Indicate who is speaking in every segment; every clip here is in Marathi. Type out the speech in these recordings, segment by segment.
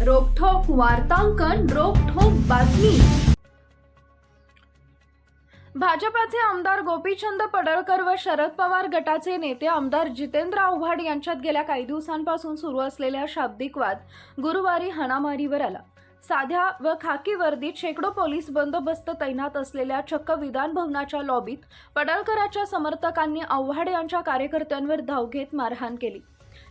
Speaker 1: वार्तांकन रोखोक बातमी. भाजपाचे आमदार गोपीचंद पडळकर व शरद पवार गटाचे नेते आमदार जितेंद्र आव्हाड यांच्यात गेल्या काही दिवसांपासून सुरू असलेल्या शाब्दिक वाद गुरुवारी हाणामारीवर आला. साध्या व खाकी वर्दीत शेकडो पोलीस बंदोबस्त तैनात असलेल्या चक्क विधान भवनाच्या लॉबीत पडळकराच्या समर्थकांनी आव्हाड यांच्या कार्यकर्त्यांवर धाव घेत मारहाण केली.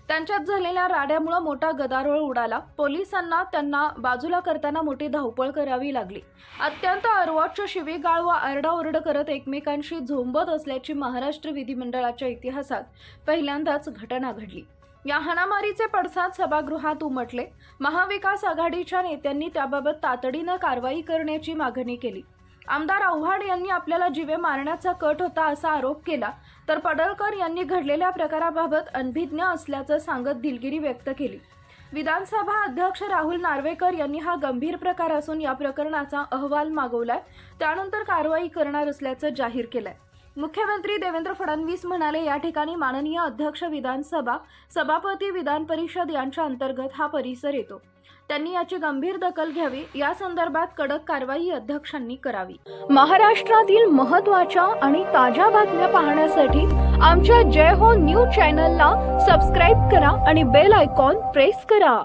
Speaker 1: त्यांच्यात झालेल्या राड्यामुळे मोठा गदारोळ उडाला. पोलिसांना त्यांना बाजूला करताना मोठी धावपळ करावी लागली. अत्यंत अर्वाच्य शिवीगाळ व आरडाओरड करत एकमेकांशी झोंबत असल्याची महाराष्ट्र विधिमंडळाच्या इतिहासात पहिल्यांदाच घटना घडली. या हाणामारीचे पडसाद सभागृहात उमटले. महाविकास आघाडीच्या नेत्यांनी त्याबाबत तातडीनं कारवाई करण्याची मागणी केली. आमदार आव्हाड यांनी आपल्याला जीवे मारण्याचा कट होता असा आरोप केला. तर पडळकर यांनी घडलेल्या प्रकाराबाबत अनभिज्ञ असल्याचं सांगत दिलगिरी व्यक्त केली. विधानसभा अध्यक्ष राहुल नार्वेकर यांनी हा गंभीर प्रकार असून या प्रकरणाचा अहवाल मागवलाय. त्यानंतर कारवाई करणार असल्याचं जाहीर केलंय. मुख्यमंत्री देवेंद्र फडणवीस म्हणाले या ठिकाणी माननीय अध्यक्ष विधानसभा सभापती विधान परिषद यांच्या अंतर्गत हा परिसर येतो. त्यांनी याची गंभीर दखल घ्यावी. या संदर्भात कडक कारवाई अध्यक्षांनी करावी. महाराष्ट्रातील महत्त्वाच्या आणि ताज्या बातम्या पाहण्यासाठी आमच्या जय हो न्यूज चॅनलला सबस्क्राईब करा आणि बेल आयकॉन प्रेस करा.